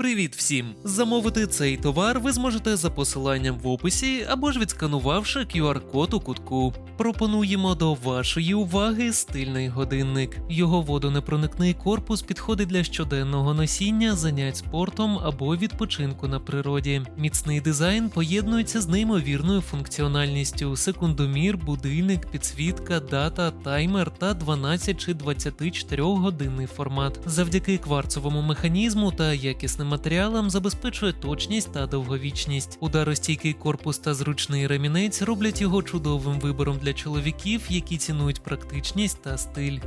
Привіт всім! Замовити цей товар ви зможете за посиланням в описі або ж відсканувавши QR-код у кутку. Пропонуємо до вашої уваги стильний годинник. Його водонепроникний корпус підходить для щоденного носіння, занять спортом або відпочинку на природі. Міцний дизайн поєднується з неймовірною функціональністю: секундомір, будильник, підсвітка, дата, таймер та 12 чи 24 годинний формат. Завдяки кварцовому механізму та якісним матеріалам забезпечує точність та довговічність. Ударостійкий корпус та зручний ремінець роблять його чудовим вибором для чоловіків, які цінують практичність та стиль.